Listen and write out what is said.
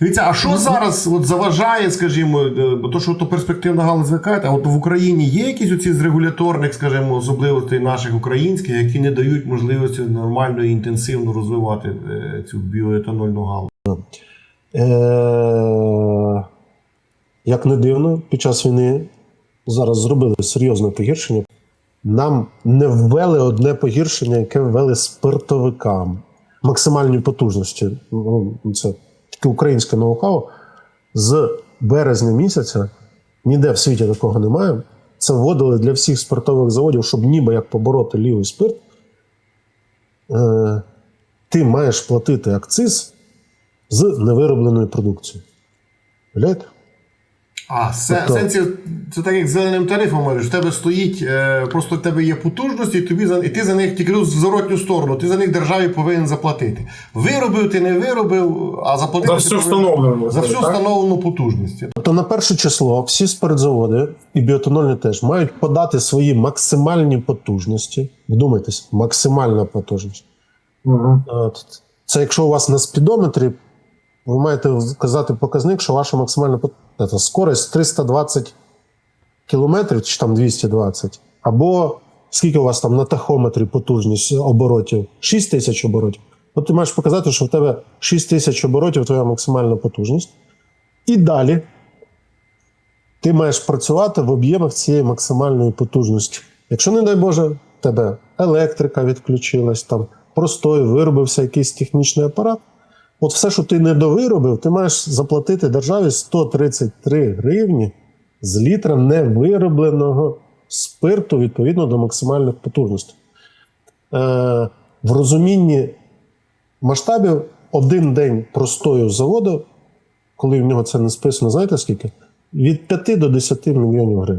Дивіться, а що зараз от заважає, скажімо, е, бо то, що то перспективна галузь викає, а от в Україні є якісь оці з регуляторних, скажімо, особливостей наших українських, які не дають можливості нормально і інтенсивно розвивати е, цю біоетанольну галузь? Е, як не дивно, під час війни зараз зробили серйозне погіршення. Нам не ввели одне погіршення, яке ввели спиртовикам. Максимальні потужності. Ну, Це таке українське ноу-хау. З березня місяця ніде в світі такого немає. Це вводили для всіх спиртових заводів, щоб ніби як побороти лівий спирт. Е, ти маєш платити акциз з невиробленою продукцією. Уявляєте? А це, Тобто- сенсі, це так як з зеленим тарифом говориш, в тебе стоїть, е, просто в тебе є потужності, і, тобі за, і ти за них тільки в зворотню сторону, ти за них державі повинен заплатити. Виробив, ти не виробив, а заплатити За всю встановлену. за всю так? встановлену потужність. Тобто на перше число всі спиртзаводи і біотонольні теж мають подати свої максимальні потужності. Вдумайтесь, максимальна потужність. От. Це якщо у вас на спідометрі, ви маєте вказати показник, що ваша максимальна це скорость 320 кілометрів чи там 220, або скільки у вас там на тахометрі потужність оборотів? 6 тисяч оборотів. От ти маєш показати, що в тебе 6 тисяч оборотів твоя максимальна потужність. І далі ти маєш працювати в об'ємах цієї максимальної потужності. Якщо, не дай Боже, тебе електрика відключилась, там простой, виробився якийсь технічний апарат. От все, що ти не довиробив, ти маєш заплатити державі 133 гривні з літра невиробленого спирту відповідно до максимальних потужностей. Е, в розумінні масштабів один день простою заводу, коли в нього це не списано, знаєте скільки? Від 5 до 10 мільйонів гривень.